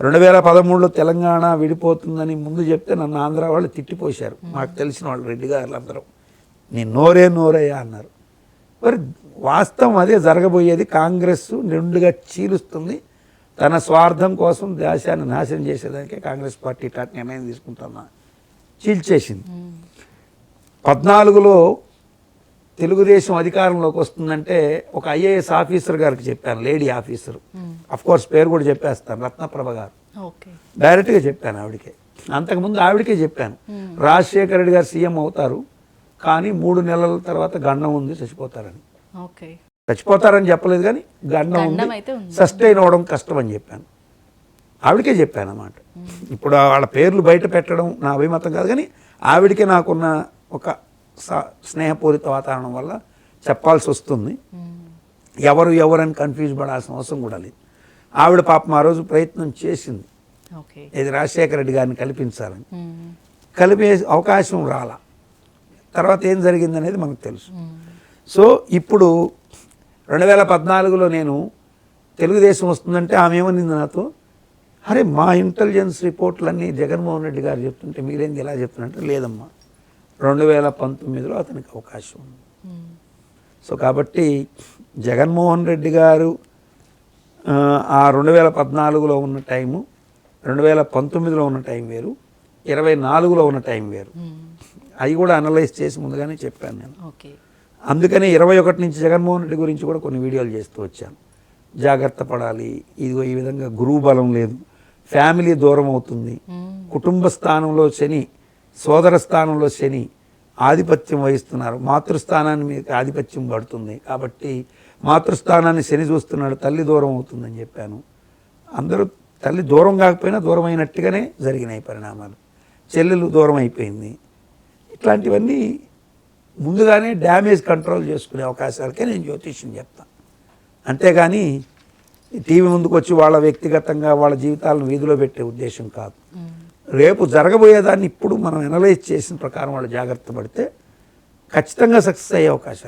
రెండు వేల పదమూడులో తెలంగాణ విడిపోతుందని ముందు చెప్తే నన్ను ఆంధ్ర వాళ్ళు తిట్టిపోశారు. మాకు తెలిసిన వాళ్ళు రెడ్డి గారు అందరూ నేను నోరే నోరయ్యా అన్నారు. మరి వాస్తవం అదే జరగబోయేది. కాంగ్రెస్ నిండుగా చీలుస్తుంది. తన స్వార్థం కోసం దేశాన్ని నాశనం చేసేదానికే కాంగ్రెస్ పార్టీ ఇట్లాంటి నిర్ణయం తీసుకుంటున్నా. చీల్చేసింది. పద్నాలుగులో తెలుగుదేశం అధికారంలోకి వస్తుందంటే ఒక ఐఏఎస్ ఆఫీసర్ గారికి చెప్పాను లేడీ ఆఫీసర్. అఫ్ కోర్స్ పేరు కూడా చెప్పేస్తాను రత్నప్రభ గారు. డైరెక్ట్గా చెప్పాను ఆవిడకే. అంతకుముందు ఆవిడకే చెప్పాను. రాజశేఖర రెడ్డి గారు సీఎం అవుతారు కానీ మూడు నెలల తర్వాత గండం ఉంది చచ్చిపోతారని. చచ్చిపోతారని చెప్పలేదు కానీ గండం ఉంది. సస్టైన్ అవడం కష్టం అని చెప్పాను. ఆవిడకే చెప్పాను అన్నమాట. ఇప్పుడు వాళ్ళ పేర్లు బయట పెట్టడం నా అభిమతం కాదు కానీ ఆవిడకే నాకున్న ఒక స్నేహపూరిత వాతావరణం వల్ల చెప్పాల్సి వస్తుంది. ఎవరు ఎవరని కన్ఫ్యూజ్ పడాల్సిన అవసరం కూడా లేదు. ఆవిడ పాపం ఆ రోజు ప్రయత్నం చేసింది. ఇది రాజశేఖర రెడ్డి గారిని కల్పించాలని. కలిపే అవకాశం రాలా. తర్వాత ఏం జరిగింది అనేది మనకు తెలుసు. సో ఇప్పుడు రెండు వేల పద్నాలుగులో నేను తెలుగుదేశం వస్తుందంటే ఆమె ఏమనింది నాతో? అరే మా ఇంటెలిజెన్స్ రిపోర్ట్లన్నీ జగన్మోహన్ రెడ్డి గారు చెప్తుంటే మీరేంది ఇలా చెప్తున్నారంటే లేదమ్మా. రెండు వేల పంతొమ్మిదిలో అతనికి అవకాశం ఉంది. సో కాబట్టి జగన్మోహన్ రెడ్డి గారు ఆ, రెండు వేల పద్నాలుగులో ఉన్న టైము రెండు వేల పంతొమ్మిదిలో ఉన్న టైం వేరు ఇరవై నాలుగులో ఉన్న టైం వేరు. అవి కూడా అనలైజ్ చేసి ముందుగానే చెప్పాను నేను. అందుకనే ఇరవై ఒకటి నుంచి జగన్మోహన్ రెడ్డి గురించి కూడా కొన్ని వీడియోలు చేస్తూ వచ్చాను. జాగ్రత్త పడాలి ఇదిగో ఈ విధంగా గురువు బలం లేదు ఫ్యామిలీ దూరం అవుతుంది కుటుంబ స్థానంలో శని సోదర స్థానంలో శని ఆధిపత్యం వహిస్తున్నారు. మాతృస్థానాన్ని మీద ఆధిపత్యం పడుతుంది. కాబట్టి మాతృస్థానాన్ని శని చూస్తున్నాడు తల్లి దూరం అవుతుందని చెప్పాను. అందరూ తల్లి దూరం కాకపోయినా దూరం అయినట్టుగానే జరిగినాయి పరిణామాలు. చెల్లెలు దూరం అయిపోయింది. ఇట్లాంటివన్నీ ముందుగానే డ్యామేజ్ కంట్రోల్ చేసుకునే అవకాశాలకే నేను జ్యోతిష్యం చెప్తాను అంతేగాని టీవీ ముందుకు వచ్చి వాళ్ళ వ్యక్తిగతంగా వాళ్ళ జీవితాలను వీధిలో పెట్టే ఉద్దేశం కాదు. రేపు జరగబోయేదాన్ని ఇప్పుడు మనం అనలైజ్ చేసిన ప్రకారం వాళ్ళు జాగ్రత్త పడితే ఖచ్చితంగా సక్సెస్ అయ్యే అవకాశాలు